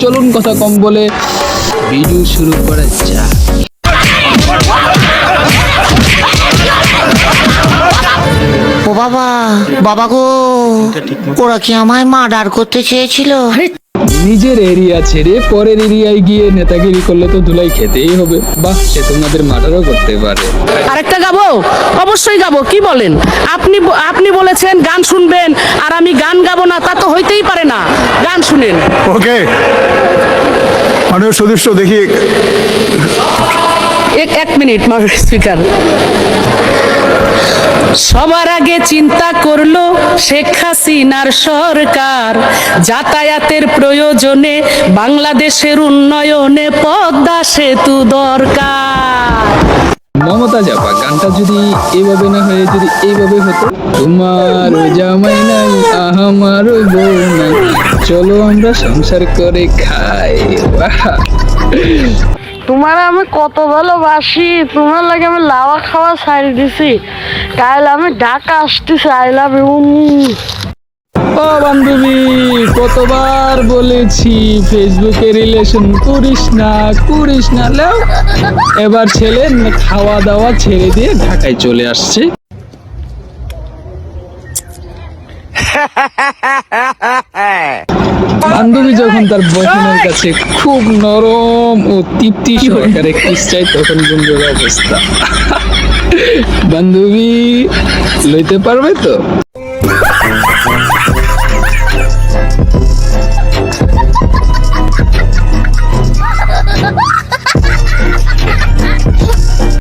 চলুন কথা কম বলে ভিডিও শুরু করা যাক। ও বাবা বাবা গো ওরা কি আমায় মার্ডার করতে চেয়েছিল? নিজের এরিয়া ছেড়ে পরের এরিয়ায় গিয়ে নেতাগিরি করলে তো ধুলাই খেতেই হবে। বাহ সে তোমাদের মার্ডারও করতে পারে। আরেকটা গাবো? অবশ্যই গাবো কি বলেন? আপনি আপনি বলেছেন গান শুনবেন আর আমি গান গাবো না তা তো হইতেই পারে না। গান শুনেন। ওকে। মাননীয় সদস্য দেখি। এক এক মিনিট স্পিকার। সবার আগে চিন্তা করল শেখ হাসিনার সরকার। যাতায়াতের প্রয়োজনে বাংলাদেশের উন্নয়নে পদ্মা সেতু দরকার। মমতা জাপা গানটা যদি এইভাবে না হয়ে, যদি এইভাবে হতো। তোমার জামাই নাই, আমার চলো আমরা সংসার করে খাই। তোমার আমি কত ভালোবাসি তোমার লাগে আমি লাওয়া খাওয়া ছাড়ি দিছি। কাল আমি ঢাকা আসতেছি আই লাভ ইউ ও বান্ধবী কতবার বলেছি ফেসবুকে রিলেশন করিস না করিস না লেও। এবার ছেলে খাওয়া দাওয়া ছেড়ে দিয়ে ঢাকায় চলে আসছে। বান্ধবী যখন তার বয়ফ্রেন্ডের কাছে খুব নরম ও তৃপ্তি সহকারে কিস চাই, তখন বন্ধুর অবস্থা। বান্ধবী লইতে পারবে তো?